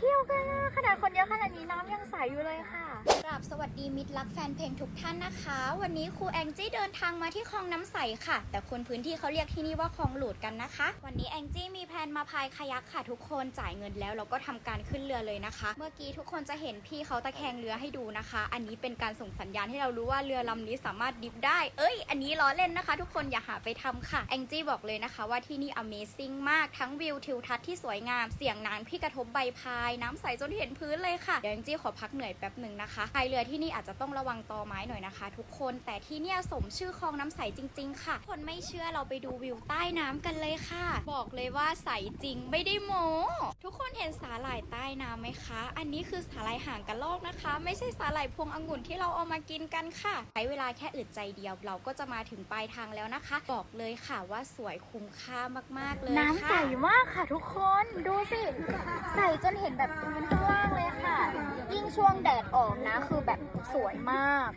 เที่ยวกันขนาดคนเยอะขนาดนี้น้ำยังใสอยู่เลยค่ะ กราบสวัสดีมิตรรักแฟนเพลงทุกท่านนะคะ วันนี้ครูแองจี้เดินทางมาที่คลองน้ำใสค่ะ แต่คนพื้นที่เขาเรียกที่นี่ว่าคลองหลูดกันนะคะ วันนี้แองจี้มีแพลนมาพายคายักค่ะทุกคนจ่ายเงินแล้วเราก็ทำการขึ้นเรือเลยนะคะ เมื่อกี้ทุกคนจะเห็นพี่เขาตะแคงเรือให้ดูนะคะ อันนี้เป็นการส่งสัญญาณให้เรารู้ว่าเรือลำนี้สามารถดิฟได้ เอ้ย อันนี้ล้อเล่นนะคะ ทุกคนอย่าหาไปทำค่ะแองจี้บอกเลยนะคะ ว่าที่นี่ Amazing มากทั้งวิวทิวทัศน์ที่สวยงามเสียงน้ำที่กระทบใบพาย น้ำใสจนเห็นพื้นเลยค่ะเดี๋ยวจี้ขอพักเหนื่อยแป๊บหนึ่งนะคะพายเรือที่นี่อาจจะต้องระวังตอไม้หน่อยนะคะ ทุกคนแต่ที่เนี่ยสมชื่อคลองน้ำใสจริง ๆ ค่ะ คนไม่เชื่อเราไปดูวิวใต้น้ำกันเลยค่ะ บอกเลยว่าใสจริงไม่ได้โมทุกคนเห็นสาหร่ายใต้น้ำไหมคะ อันนี้คือสาหร่ายหางกระรอกนะคะ ไม่ใช่สาหร่ายพวงองุ่นที่เราเอามากินกันค่ะใช้เวลาแค่อึดใจเดียวเราก็จะมาถึงปลายทางแล้วนะคะ บอกเลยค่ะว่าสวยคุ้มค่ามากๆเลยน้ำใสมากค่ะทุกคนดูสิ ใสจนเห็นแบบพื้นข้างล่างเลยค่ะ ช่วงแดดออกนะ คือแบบสวยมาก